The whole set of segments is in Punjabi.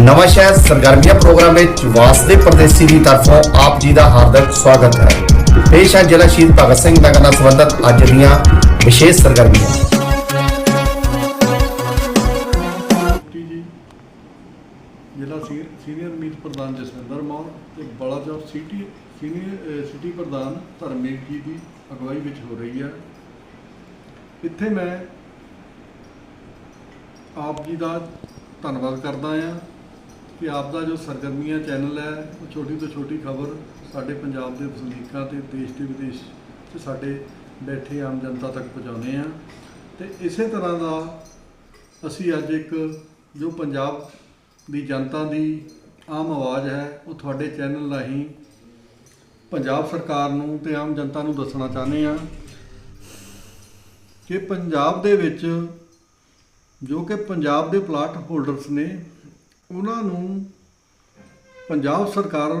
ਨਵਾਂ ਸ਼ਹਿਰ ਸਰਗਰਮੀਆਂ ਪ੍ਰੋਗਰਾਮ ਵਿੱਚ ਵਾਸਦੇ ਪ੍ਰਦੇਸੀ ਦੀ ਤਰਫੋਂ ਆਪ ਜੀ ਦਾ ਹਾਰਦਿਕ ਸਵਾਗਤ ਹੈ। ਪੇਸ਼ ਹੈ ਜ਼ਿਲ੍ਹਾ ਸ਼ਹੀਦ ਭਗਤ ਸਿੰਘ ਨਗਰ ਨਾਲ ਸੰਬੰਧਿਤ ਅੱਜ ਦੀਆਂ ਵਿਸ਼ੇਸ਼ ਸਰਗਰਮੀਆਂ। ਜੀ ਜ਼ਿਲ੍ਹਾ ਸੀਨੀਅਰ ਮੀਤ ਪ੍ਰਧਾਨ ਜਸਵਿੰਦਰ ਮਾਨ ਤੇ ਬਲਾਚੌਰ ਸਿਟੀ ਸੀਨੀਅਰ ਸਿਟੀ ਪ੍ਰਧਾਨ ਧਰਮੇਸ਼ ਜੀ ਦੀ ਅਗਵਾਈ ਵਿੱਚ ਹੋ ਰਹੀ ਹੈ। ਇੱਥੇ ਮੈਂ ਆਪ ਜੀ ਦਾ ਧੰਨਵਾਦ ਕਰਦਾ ਹਾਂ। ਕਿ ਆਪ ਦਾ ਜੋ ਸਰਗਰਮੀਆਂ ਚੈਨਲ ਹੈ, ਉਹ ਛੋਟੀ ਤੋਂ ਛੋਟੀ ਖਬਰ ਸਾਡੇ ਪੰਜਾਬ ਦੇ ਵਸਨੀਕਾਂ ਤੇ ਦੇਸ਼ ਤੇ ਵਿਦੇਸ਼ 'ਚ ਸਾਡੇ ਬੈਠੇ ਆਮ ਜਨਤਾ ਤੱਕ ਪਹੁੰਚਾਉਂਦੇ ਆ ਤੇ ਇਸੇ ਤਰ੍ਹਾਂ ਦਾ ਅਸੀਂ ਅੱਜ ਇੱਕ ਜੋ ਪੰਜਾਬ ਦੀ ਜਨਤਾ ਦੀ ਆਮ ਆਵਾਜ਼ ਹੈ, ਉਹ ਤੁਹਾਡੇ ਚੈਨਲ ਰਾਹੀਂ ਪੰਜਾਬ ਸਰਕਾਰ ਨੂੰ ਤੇ ਆਮ ਜਨਤਾ ਨੂੰ ਦੱਸਣਾ ਚਾਹੁੰਦੇ ਆ ਕਿ ਪੰਜਾਬ ਦੇ ਵਿੱਚ ਜੋ ਕਿ ਪੰਜਾਬ ਦੇ ਪਲਾਟ ਹੋਲਡਰਸ ਨੇ ਉਹਨਾਂ ਨੂੰ ਪੰਜਾਬ ਸਰਕਾਰ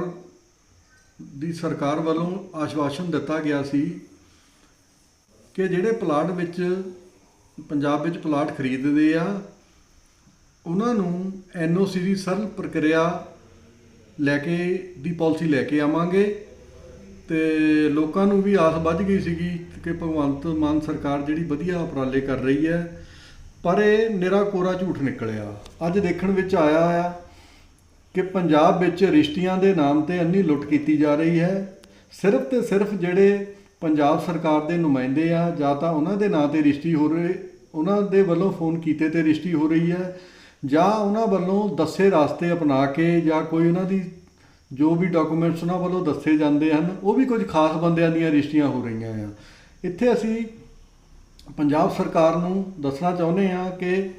ਦੀ ਸਰਕਾਰ ਵੱਲੋਂ ਆਸ਼ਵਾਸਨ ਦਿੱਤਾ ਗਿਆ ਸੀ ਕਿ ਜਿਹੜੇ ਪਲਾਟ ਵਿੱਚ, ਪੰਜਾਬ ਵਿੱਚ ਪਲਾਟ ਖਰੀਦਦੇ ਆ, ਉਹਨਾਂ ਨੂੰ ਐਨਓਸੀ ਦੀ ਸਰਲ ਪ੍ਰਕਿਰਿਆ ਲੈ ਕੇ ਦੀ ਪਾਲਿਸੀ ਲੈ ਕੇ ਆਵਾਂਗੇ ਤੇ ਲੋਕਾਂ ਨੂੰ ਵੀ ਆਸ ਵੱਧ ਗਈ ਸੀਗੀ ਕਿ ਭਗਵੰਤ ਮਾਨ ਸਰਕਾਰ ਜਿਹੜੀ ਵਧੀਆ ਉਪਰਾਲੇ ਕਰ ਰਹੀ ਹੈ ਪਰ ਇਹ ਨਿਰਾ ਕੋਰਾ ਝੂਠ ਨਿਕਲਿਆ। ਅੱਜ ਦੇਖਣ ਵਿੱਚ ਆਇਆ ਆ ਕਿ ਪੰਜਾਬ ਵਿੱਚ ਰਿਸ਼ਤੀਆਂ ਦੇ ਨਾਮ ਤੇ ਅੰਨੀ ਲੁੱਟ ਕੀਤੀ ਜਾ ਰਹੀ ਹੈ। ਸਿਰਫ ਤੇ ਸਿਰਫ ਜਿਹੜੇ ਪੰਜਾਬ ਸਰਕਾਰ ਦੇ ਨੁਮਾਇੰਦੇ ਆ, ਜਾਂ ਤਾਂ ਉਹਨਾਂ ਦੇ ਨਾਂ ਤੇ ਰਿਸ਼ਤੀ ਹੋ ਰਹੇ, ਉਹਨਾਂ ਦੇ ਵੱਲੋਂ ਫੋਨ ਕੀਤੇ ਤੇ ਰਿਸ਼ਤੀ ਹੋ ਰਹੀ ਹੈ, ਜਾਂ ਉਹਨਾਂ ਵੱਲੋਂ ਦੱਸੇ ਰਾਸਤੇ ਅਪਣਾ ਕੇ, ਜਾਂ ਕੋਈ ਉਹਨਾਂ ਦੀ ਜੋ ਵੀ ਡਾਕੂਮੈਂਟਸ ਉਹਨਾਂ ਵੱਲੋਂ ਦੱਸੇ ਜਾਂਦੇ ਹਨ, ਉਹ ਵੀ ਕੁਝ ਖਾਸ ਬੰਦਿਆਂ ਦੀਆਂ ਰਿਸ਼ਤੀਆਂ ਹੋ ਰਹੀਆਂ ਆ। ਇੱਥੇ ਅਸੀਂ ਪੰਜਾਬ ਸਰਕਾਰ ਨੂੰ ਦੱਸਣਾ ਚਾਹੁੰਦੇ ਹਾਂ ਕਿ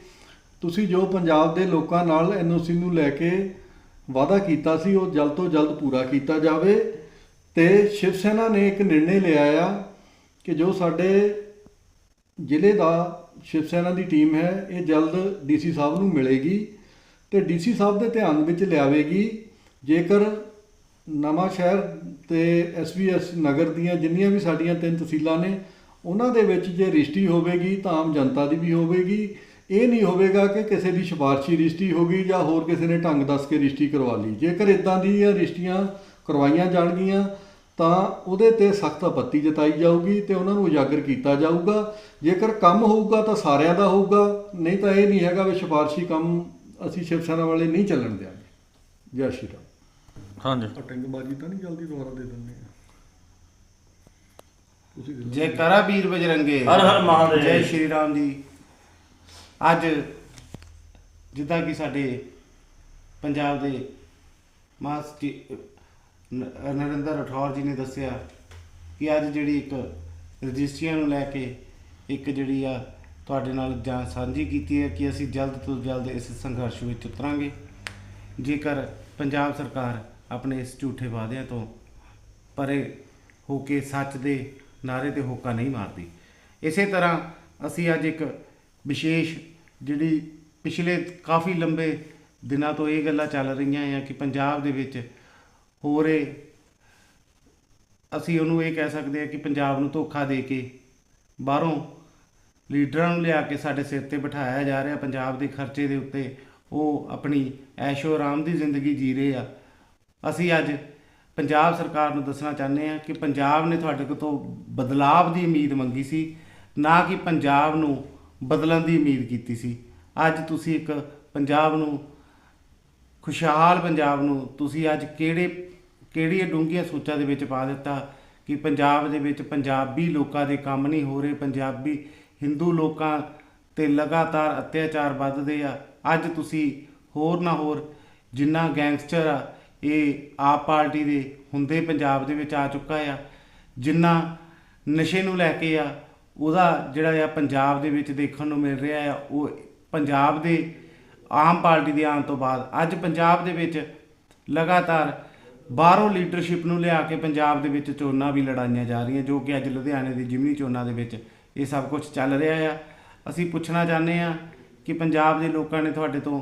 ਤੁਸੀਂ ਜੋ ਪੰਜਾਬ ਦੇ ਲੋਕਾਂ ਨਾਲ ਐਨਓਸੀ ਨੂੰ ਲੈ ਕੇ ਵਾਅਦਾ ਕੀਤਾ ਸੀ, ਉਹ ਜਲਦ ਤੋਂ ਜਲਦ ਪੂਰਾ ਕੀਤਾ ਜਾਵੇ ਤੇ ਸ਼ਿਵ ਸੈਨਾ ਨੇ ਇੱਕ ਨਿਰਣੇ ਲਿਆ ਆ ਕਿ ਜੋ ਸਾਡੇ ਜ਼ਿਲ੍ਹੇ ਦਾ ਸ਼ਿਵ ਸੈਨਾ ਦੀ ਟੀਮ ਹੈ, ਇਹ ਜਲਦ ਡੀਸੀ ਸਾਹਿਬ ਨੂੰ ਮਿਲੇਗੀ ਤੇ ਡੀਸੀ ਸਾਹਿਬ ਦੇ ਧਿਆਨ ਵਿੱਚ ਲਿਆਵੇਗੀ। ਜੇਕਰ ਨਵਾਂ ਸ਼ਹਿਰ ਤੇ ਐਸਵੀਐਸ ਨਗਰ ਦੀਆਂ ਜਿੰਨੀਆਂ ਵੀ ਸਾਡੀਆਂ ਤਿੰਨ ਤਹਿਸੀਲਾਂ ਨੇ ਉਹਨਾਂ ਦੇ ਵਿੱਚ ਜੇ ਰਿਸ਼ਤੀ ਹੋਵੇਗੀ ਤਾਂ ਆਮ ਜਨਤਾ ਦੀ ਵੀ ਹੋਵੇਗੀ। ਇਹ ਨਹੀਂ ਹੋਵੇਗਾ ਕਿ ਕਿਸੇ ਦੀ ਸਿਫਾਰਸ਼ੀ ਰਿਸ਼ਤੀ ਹੋ ਗਈ ਜਾਂ ਹੋਰ ਕਿਸੇ ਨੇ ਢੰਗ ਦੱਸ ਕੇ ਰਿਸ਼ਤੀ ਕਰਵਾ ਲਈ। ਜੇਕਰ ਇਦਾਂ ਦੀਆਂ ਰਿਸ਼ਤੀਆਂ ਕਰਵਾਈਆਂ ਜਾਣਗੀਆਂ ਤਾਂ ਉਹਦੇ ਤੇ ਸਖਤ ਆਪੱਤੀ ਜਤਾਈ ਜਾਊਗੀ ਤੇ ਉਹਨਾਂ ਨੂੰ ਉਜਾਗਰ ਕੀਤਾ ਜਾਊਗਾ। ਜੇਕਰ ਕੰਮ ਹੋਊਗਾ ਤਾਂ ਸਾਰਿਆਂ ਦਾ ਹੋਊਗਾ। ਨਹੀਂ ਤਾਂ ਇਹ ਨਹੀਂ ਹੈਗਾ ਵੀ ਸਿਫਾਰਸ਼ੀ ਕੰਮ ਅਸੀਂ ਸ਼ਿਵ ਸੈਨਾ ਵਾਲੇ ਨਹੀਂ ਚੱਲਣ ਦਿਆਂਗੇ। ਜੈ ਸ਼੍ਰੀ ਰਾਮ। ਹਾਂਜੀ। ਅਟੰਗਬਾਜ਼ੀ ਤਾਂ ਨਹੀਂ ਜਲਦੀ ਦੁਬਾਰਾ ਦੇ ਦਿੰਦੇ। ਆ ਤੁਸੀਂ। ਜੈ ਕਰਾ ਵੀਰ ਬਜਰੰਗੇ ਹਰ ਹਰ ਮਹਾਦੇਵ। ਜੈ ਸ਼੍ਰੀ ਰਾਮ ਜੀ ਅੱਜ ਜਿੱਦਾਂ ਕਿ ਸਾਡੇ ਪੰਜਾਬ ਦੇ ਮਾਸ ਨਰਿੰਦਰ ਰਠੌਰ ਜੀ ਨੇ ਦੱਸਿਆ ਕਿ ਅੱਜ ਜਿਹੜੀ ਇੱਕ ਰਜਿਸਟਰੀਆਂ ਨੂੰ ਲੈ ਕੇ ਇੱਕ ਜਿਹੜੀ ਆ ਤੁਹਾਡੇ ਨਾਲ ਜਾਂ ਸਾਂਝੀ ਕੀਤੀ ਹੈ ਕਿ ਅਸੀਂ ਜਲਦ ਤੋਂ ਜਲਦ ਇਸ ਸੰਘਰਸ਼ ਵਿੱਚ ਉਤਰਾਂਗੇ ਜੇਕਰ ਪੰਜਾਬ ਸਰਕਾਰ ਆਪਣੇ ਇਸ ਝੂਠੇ ਵਾਅਦਿਆਂ ਤੋਂ ਪਰੇ ਹੋ ਕੇ ਸੱਚ ਦੇ ਨਾਰੇ ਤੇ ਹੋਕਾ ਨਹੀਂ ਮਾਰਦੀ। ਇਸੇ ਤਰ੍ਹਾਂ ਅਸੀਂ ਅੱਜ ਇੱਕ ਵਿਸ਼ੇਸ਼ ਜਿਹੜੀ ਪਿਛਲੇ ਕਾਫੀ ਲੰਬੇ ਦਿਨਾਂ ਤੋਂ ਇਹ ਗੱਲਾਂ ਚੱਲ ਰਹੀਆਂ ਆ ਕਿ ਪੰਜਾਬ ਦੇ ਵਿੱਚ ਹੋ ਰਹੇ ਅਸੀਂ ਉਹਨੂੰ ਇਹ ਕਹਿ ਸਕਦੇ ਆ ਕਿ ਪੰਜਾਬ ਨੂੰ ਧੋਖਾ ਦੇ ਕੇ ਬਾਹਰੋਂ ਲੀਡਰਾਂ ਨੂੰ ਲਿਆ ਕੇ ਸਾਡੇ ਸਿਰ ਤੇ ਬਿਠਾਇਆ ਜਾ ਰਿਹਾ, ਪੰਜਾਬ ਦੇ ਖਰਚੇ ਦੇ ਉੱਤੇ ਉਹ ਆਪਣੀ ਐਸ਼ੋ ਆਰਾਮ ਦੀ ਜ਼ਿੰਦਗੀ ਜੀ ਰਹੇ ਆ। ਅਸੀਂ ਅੱਜ ਪੰਜਾਬ ਸਰਕਾਰ ਨੂੰ ਦੱਸਣਾ ਚਾਹੁੰਦੇ ਹਾਂ ਕਿ ਪੰਜਾਬ ਨੇ ਤੁਹਾਡੇ ਤੋਂ ਬਦਲਾਵ ਦੀ ਉਮੀਦ ਮੰਗੀ ਸੀ, ਨਾ ਕਿ ਪੰਜਾਬ ਨੂੰ ਬਦਲਣ ਦੀ ਉਮੀਦ ਕੀਤੀ ਸੀ। ਅੱਜ ਤੁਸੀਂ ਇੱਕ ਪੰਜਾਬ ਨੂੰ, ਖੁਸ਼ਹਾਲ ਪੰਜਾਬ ਨੂੰ ਤੁਸੀਂ ਅੱਜ ਕਿਹੜੇ, ਕਿਹੜੀਆਂ ਡੂੰਘੀਆਂ ਸੋਚਾਂ ਦੇ ਵਿੱਚ ਪਾ ਦਿੱਤਾ ਕਿ ਪੰਜਾਬ ਦੇ ਵਿੱਚ ਪੰਜਾਬੀ ਲੋਕਾਂ ਦੇ ਕੰਮ ਨਹੀਂ ਹੋ ਰਹੇ, ਪੰਜਾਬੀ ਹਿੰਦੂ ਲੋਕਾਂ ਤੇ ਲਗਾਤਾਰ ਅਤਿਆਚਾਰ ਵੱਧਦੇ ਆ। ਅੱਜ ਤੁਸੀਂ ਹੋਰ ਨਾ ਹੋਰ ਜਿੰਨਾ ਗੈਂਗਸਟਰ ਆ ਇਹ ਆਪ ਪਾਰਟੀ ਦੇ ਹੁੰਦੇ ਪੰਜਾਬ ਦੇ ਵਿੱਚ ਆ ਚੁੱਕਾ ਆ। ਜਿੰਨਾ ਨਸ਼ੇ ਨੂੰ ਲੈ ਕੇ ਆ, ਉਹਦਾ ਜਿਹੜਾ ਆ ਪੰਜਾਬ ਦੇ ਵਿੱਚ ਦੇਖਣ ਨੂੰ ਮਿਲ ਰਿਹਾ ਆ, ਉਹ ਪੰਜਾਬ ਦੇ ਆਮ ਪਾਰਟੀ ਦੇ ਆਉਣ ਤੋਂ ਬਾਅਦ। ਅੱਜ ਪੰਜਾਬ ਦੇ ਵਿੱਚ ਲਗਾਤਾਰ ਬਾਹਰੋਂ ਲੀਡਰਸ਼ਿਪ ਨੂੰ ਲਿਆ ਕੇ ਪੰਜਾਬ ਦੇ ਵਿੱਚ ਚੋਣਾਂ ਵੀ ਲੜਾਈਆਂ ਜਾ ਰਹੀਆਂ, ਜੋ ਕਿ ਅੱਜ ਲੁਧਿਆਣੇ ਦੀ ਜਿਮਨੀ ਚੋਣਾਂ ਦੇ ਵਿੱਚ ਇਹ ਸਭ ਕੁਝ ਚੱਲ ਰਿਹਾ ਆ। ਅਸੀਂ ਪੁੱਛਣਾ ਚਾਹੁੰਦੇ ਆ ਕਿ ਪੰਜਾਬ ਦੇ ਲੋਕਾਂ ਨੇ ਤੁਹਾਡੇ ਤੋਂ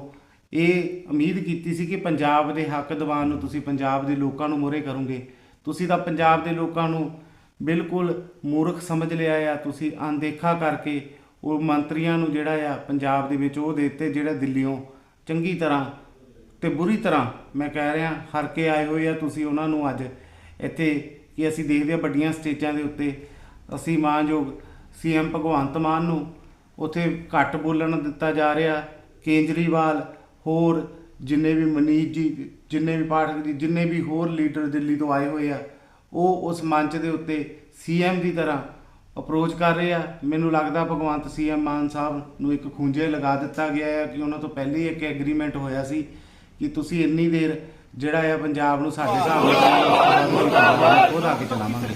ਇਹ ਉਮੀਦ ਕੀਤੀ ਸੀ ਕਿ ਪੰਜਾਬ ਦੇ ਹੱਕ ਦੀਵਾਨ ਨੂੰ ਤੁਸੀਂ ਪੰਜਾਬ ਦੇ ਲੋਕਾਂ ਨੂੰ ਮੋਰੇ ਕਰੋਗੇ। ਤੁਸੀਂ ਤਾਂ ਪੰਜਾਬ ਦੇ ਲੋਕਾਂ ਨੂੰ ਬਿਲਕੁਲ ਮੂਰਖ ਸਮਝ ਲਿਆ ਆ। ਤੁਸੀਂ ਅਣਦੇਖਾ ਕਰਕੇ ਉਹ ਮੰਤਰੀਆਂ ਨੂੰ ਜਿਹੜਾ ਆ ਪੰਜਾਬ ਦੇ ਵਿੱਚ ਉਹ ਦੇ ਦਿੱਤੇ, ਜਿਹੜਾ ਦਿੱਲੀੋਂ ਚੰਗੀ ਤਰ੍ਹਾਂ ਤੇ ਬੁਰੀ ਤਰ੍ਹਾਂ ਮੈਂ ਕਹਿ ਰਿਹਾ ਹਰ ਕੇ ਆਏ ਹੋਏ ਆ ਤੁਸੀਂ ਉਹਨਾਂ ਨੂੰ ਅੱਜ ਇੱਥੇ ਕਿ ਅਸੀਂ ਦੇਖਦੇ ਆ ਵੱਡੀਆਂ ਸਟੇਜਾਂ ਦੇ ਉੱਤੇ। ਅਸੀਂ ਮਾਨਯੋਗ ਸੀਐਮ ਭਗਵੰਤ ਮਾਨ ਨੂੰ ਉੱਥੇ ਘੱਟ ਬੋਲਣ ਦਿੱਤਾ ਜਾ ਰਿਹਾ। ਕੇਜਰੀਵਾਲ ਹੋਰ ਜਿੰਨੇ ਵੀ ਮਨੀਸ਼ ਜੀ, ਜਿੰਨੇ ਵੀ ਪਾਠਕ ਜੀ, ਜਿੰਨੇ ਵੀ ਹੋਰ ਲੀਡਰ ਦਿੱਲੀ ਤੋਂ ਆਏ ਹੋਏ ਆ, ਉਹ ਉਸ ਮੰਚ ਦੇ ਉੱਤੇ ਸੀਐਮ ਦੀ ਤਰ੍ਹਾਂ ਅਪਰੋਚ ਕਰ ਰਹੇ ਆ। ਮੈਨੂੰ ਲੱਗਦਾ ਭਗਵੰਤ ਸੀਐਮ ਮਾਨ ਸਾਹਿਬ ਨੂੰ ਇੱਕ ਖੂੰਜੇ ਲਗਾ ਦਿੱਤਾ ਗਿਆ ਹੈ ਕਿ ਉਹਨਾਂ ਤੋਂ ਪਹਿਲੇ ਹੀ ਇੱਕ ਐਗਰੀਮੈਂਟ ਹੋਇਆ ਸੀ ਕਿ ਤੁਸੀਂ ਇੰਨੀ ਦੇਰ ਜਿਹੜਾ ਆ ਪੰਜਾਬ ਨੂੰ ਸਾਡੇ ਹਿਸਾਬ ਨਾਲ ਉਹਦਾ ਕੇ ਚਲਾਵਾਂਗੇ।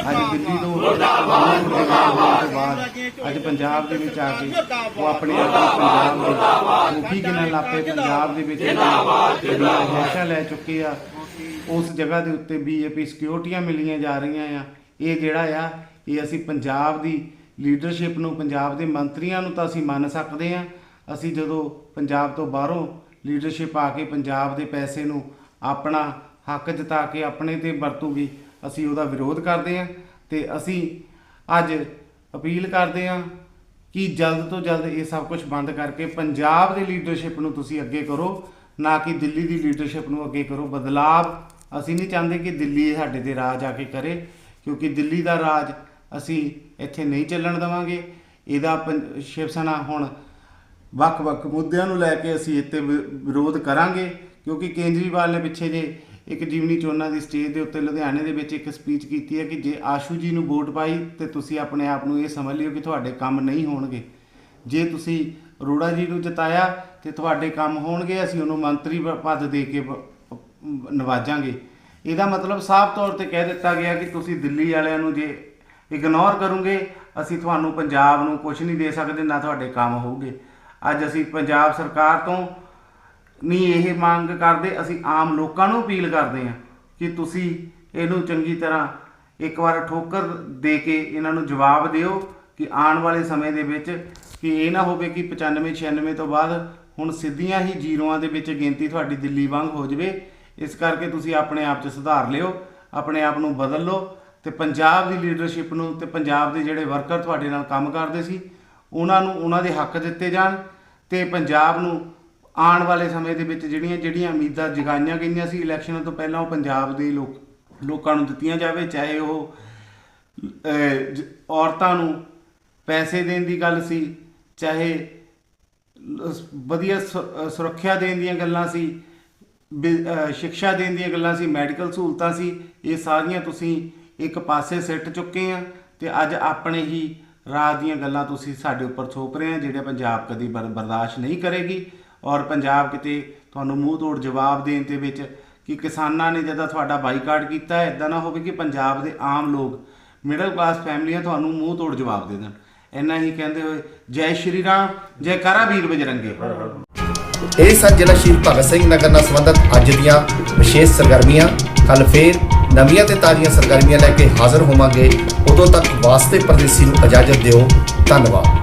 ਅੱਜ ਦਿੱਲੀ ਤੋਂ ਹੋਣ ਤੋਂ ਬਾਅਦ, ਅੱਜ ਪੰਜਾਬ ਦੇ ਵਿੱਚ ਆ ਕੇ ਉਹ ਆਪਣੇ ਆਪ ਨੂੰ ਪੰਜਾਬ ਦੇ ਮੁਖੀ ਗਿਣਨ ਲਾਪੇ ਪੰਜਾਬ ਦੇ ਵਿੱਚ ਜਿਹੜੀਆਂ ਰਿਹਾਇਸ਼ਾਂ ਲੈ ਚੁੱਕੇ ਆ, ਉਸ ਜਗ੍ਹਾ ਦੇ ਉੱਤੇ ਬੀਜੇਪੀ ਸਿਕਿਉਰਟੀਆਂ ਮਿਲੀਆਂ ਜਾ ਰਹੀਆਂ ਆ। ਇਹ ਜਿਹੜਾ ਆ, ਇਹ ਅਸੀਂ ਪੰਜਾਬ ਦੀ ਲੀਡਰਸ਼ਿਪ ਨੂੰ, ਪੰਜਾਬ ਦੇ ਮੰਤਰੀਆਂ ਨੂੰ ਤਾਂ ਅਸੀਂ ਮੰਨ ਸਕਦੇ ਆ। ਅਸੀਂ ਜਦੋਂ ਪੰਜਾਬ ਤੋਂ ਬਾਹਰੋਂ ਲੀਡਰਸ਼ਿਪ ਆ ਕੇ ਪੰਜਾਬ ਦੇ ਪੈਸੇ ਨੂੰ ਆਪਣਾ ਹੱਕ ਜਤਾ ਕੇ ਆਪਣੇ ਤੇ ਵਰਤੂਗੀ, ਅਸੀਂ ਉਹਦਾ ਵਿਰੋਧ ਕਰਦੇ ਹਾਂ ਤੇ ਅਸੀਂ ਅੱਜ ਅਪੀਲ ਕਰਦੇ ਹਾਂ ਕਿ ਜਲਦ ਤੋਂ ਜਲਦ ਇਹ ਸਭ ਕੁਝ ਬੰਦ ਕਰਕੇ ਪੰਜਾਬ ਦੀ ਲੀਡਰਸ਼ਿਪ ਨੂੰ ਤੁਸੀਂ ਅੱਗੇ ਕਰੋ, ਨਾ ਕਿ ਦਿੱਲੀ ਦੀ ਲੀਡਰਸ਼ਿਪ ਨੂੰ ਅੱਗੇ ਕਰੋ। ਬਦਲਾਵ ਅਸੀਂ ਨਹੀਂ ਚਾਹੁੰਦੇ ਕਿ ਦਿੱਲੀ ਸਾਡੇ ਤੇ ਰਾਜ ਆ ਕੇ ਕਰੇ, ਕਿਉਂਕਿ ਦਿੱਲੀ ਦਾ ਰਾਜ ਅਸੀਂ ਇੱਥੇ ਨਹੀਂ ਚੱਲਣ ਦੇਵਾਂਗੇ। ਇਹਦਾ ਪੰ- ਸ਼ਿਵ ਸੈਨਾ ਹੁਣ ਵੱਖ-ਵੱਖ ਮੁੱਦਿਆਂ ਨੂੰ ਲੈ ਕੇ ਅਸੀਂ ਇੱਥੇ ਵਿ- ਵਿਰੋਧ ਕਰਾਂਗੇ। ਕਿਉਂਕਿ ਕੇਜਰੀਵਾਲ ਨੇ ਪਿੱਛੇ ਜੇ ਇੱਕ ਜੀਵਨੀ ਚੋਣਾਂ ਦੀ ਸਟੇਜ ਦੇ ਉੱਤੇ ਲੁਧਿਆਣੇ ਦੇ ਵਿੱਚ ਇੱਕ ਸਪੀਚ ਕੀਤੀ ਹੈ ਕਿ ਜੇ ਆਸ਼ੂ ਜੀ ਨੂੰ ਵੋਟ ਪਾਈ, ਤੇ ਤੁਸੀਂ ਆਪਣੇ ਆਪ ਨੂੰ ਇਹ ਸਮਝ ਲਿਓ ਕਿ ਤੁਹਾਡੇ ਕੰਮ ਨਹੀਂ ਹੋਣਗੇ। ਜੇ ਤੁਸੀਂ ਅਰੋੜਾ ਜੀ ਨੂੰ ਜਿਤਾਇਆ, ਤੇ ਤੁਹਾਡੇ ਕੰਮ ਹੋਣਗੇ, ਅਸੀਂ ਉਹਨੂੰ ਮੰਤਰੀ ਪ- ਪਦ ਦੇ ਕੇ ਬ- ਨਵਾਜਾਂਗੇ। ਇਹਦਾ ਮਤਲਬ ਸਾਫ਼ ਤੌਰ ਤੇ ਕਹਿ ਦਿੱਤਾ ਗਿਆ ਕਿ ਤੁਸੀਂ ਦਿੱਲੀ ਵਾਲਿਆਂ ਨੂੰ ਜੇ ਇਗਨੋਰ ਕਰੋਗੇ, ਅਸੀਂ ਤੁਹਾਨੂੰ ਪੰਜਾਬ ਨੂੰ ਕੁਝ ਨਹੀਂ ਦੇ ਸਕਦੇ, ਨਾ ਤੁਹਾਡੇ ਕੰਮ ਹੋਊਗੇ। ਅੱਜ ਅਸੀਂ ਪੰਜਾਬ ਸਰਕਾਰ ਤੋਂ ਨਹੀਂ, ਇਹ ਮੰਗ ਕਰਦੇ, ਅਸੀਂ ਆਮ ਲੋਕਾਂ ਨੂੰ ਅਪੀਲ ਕਰਦੇ ਹਾਂ ਕਿ ਤੁਸੀਂ ਇਹਨੂੰ ਚੰਗੀ ਤਰ੍ਹਾਂ ਇੱਕ ਵਾਰ ਠੋਕਰ ਦੇ ਕੇ ਇਹਨਾਂ ਨੂੰ ਜਵਾਬ ਦਿਓ ਕਿ ਆਉਣ ਵਾਲੇ ਸਮੇਂ ਦੇ ਵਿੱਚ ਕਿ ਇਹ ਨਾ ਹੋਵੇ ਕਿ 95 96 ਤੋਂ ਬਾਅਦ ਹੁਣ ਸਿੱਧੀਆਂ ਹੀ ਜ਼ੀਰੋਆਂ ਦੇ ਵਿੱਚ ਗਿਣਤੀ ਤੁਹਾਡੀ ਦਿੱਲੀ ਵਾਂਗ ਹੋ ਜਾਵੇ। ਇਸ ਕਰਕੇ ਤੁਸੀਂ ਆਪਣੇ ਆਪ 'ਚ ਸੁਧਾਰ ਲਿਓ, ਆਪਣੇ ਆਪ ਨੂੰ ਬਦਲ ਲਓ ਤੇ ਪੰਜਾਬ ਦੀ ਲੀਡਰਸ਼ਿਪ ਨੂੰ ਤੇ ਪੰਜਾਬ ਦੇ ਜਿਹੜੇ ਵਰਕਰ ਤੁਹਾਡੇ ਨਾਲ ਕੰਮ ਕਰਦੇ ਸੀ, ਉਹਨਾਂ ਨੂੰ ਉਹਨਾਂ ਦੇ ਹੱਕ ਦਿੱਤੇ ਜਾਣ ਤੇ ਪੰਜਾਬ ਨੂੰ ਆਉਣ ਵਾਲੇ ਸਮੇਂ ਦੇ ਵਿੱਚ ਜਿਹੜੀਆਂ ਜਿਹੜੀਆਂ ਉਮੀਦਾਂ ਜਗਾਈਆਂ ਗਈਆਂ ਸੀ ਇਲੈਕਸ਼ਨਾਂ ਤੋਂ ਪਹਿਲਾਂ ਉਹ ਪੰਜਾਬ ਦੇ ਲੋਕ ਲੋਕਾਂ ਨੂੰ ਦਿੱਤੀਆਂ ਜਾਵੇ ਚਾਹੇ ਉਹ ਜ- ਔਰਤਾਂ ਨੂੰ ਪੈਸੇ ਦੇਣ ਦੀ ਗੱਲ ਸੀ ਚਾਹੇ ਵਧੀਆ ਸੁ- ਸੁਰੱਖਿਆ ਦੇਣ ਦੀਆਂ ਗੱਲਾਂ ਸੀ ਬਿ- ਅਹ, ਸਿੱਖਿਆ ਦੇਣ ਦੀਆਂ ਗੱਲਾਂ ਸੀ ਮੈਡੀਕਲ ਸਹੂਲਤਾਂ ਸੀ ਇਹ ਸਾਰੀਆਂ ਤੁਸੀਂ ਇੱਕ ਪਾਸੇ ਸਿੱਟ ਚੁੱਕੇ ਆ ਤੇ ਅੱਜ ਆਪਣੇ ਹੀ ਰਾਜ ਦੀਆਂ ਗੱਲਾਂ ਤੁਸੀਂ ਸਾਡੇ ਉੱਪਰ ਥੋਪ ਰਹੇ ਆ ਜਿਹੜੇ ਪੰਜਾਬ ਕਦੀ ਬਰ- ਬਰਦਾਸ਼ਤ ਨਹੀਂ ਕਰੇਗੀ। ਔਰ ਪੰਜਾਬ ਕਿਤੇ ਤੁਹਾਨੂੰ ਮੂੰਹ ਤੋੜ ਜਵਾਬ ਦੇਣ ਦੇ ਵਿੱਚ ਕਿ ਕਿਸਾਨਾਂ ਨੇ ਜਦੋਂ ਤੁਹਾਡਾ ਬਾਈਕਾਟ ਕੀਤਾ ਇਦਾਂ ਨਾ ਹੋਵੇ ਕਿ ਪੰਜਾਬ ਦੇ ਆਮ ਲੋਕ ਮਿਡਲ ਕਲਾਸ ਫੈਮਲੀਆਂ ਤੁਹਾਨੂੰ ਮੂੰਹ ਤੋੜ ਜਵਾਬ ਦੇ ਦੇਣ। ਇੰਨਾ ਹੀ ਕਹਿੰਦੇ ਹੋਏ, ਜੈ ਸ਼੍ਰੀ ਰਾਮ ਜੈ ਕਰਾ ਵੀਰ ਬਜਰੰਗੇ। ਇਹ ਸਨ ਜ਼ਿਲ੍ਹਾ ਸ਼ਹੀਦ ਭਗਤ ਸਿੰਘ ਨਗਰ ਨਾਲ ਸੰਬੰਧਿਤ ਅੱਜ ਦੀਆਂ ਵਿਸ਼ੇਸ਼ ਸਰਗਰਮੀਆਂ। ਕੱਲ ਫੇਰ ਨਵੀਆਂ ਤੇ ਤਾਜ਼ੀਆਂ ਸਰਗਰਮੀਆਂ ਲੈ ਕੇ ਹਾਜ਼ਰ ਹੋਵਾਂਗੇ। ਉਦੋਂ ਤੱਕ ਵਾਸਤੇ ਪਰਦੇਸੀ ਨੂੰ ਇਜਾਜ਼ਤ ਦਿਓ। ਧੰਨਵਾਦ।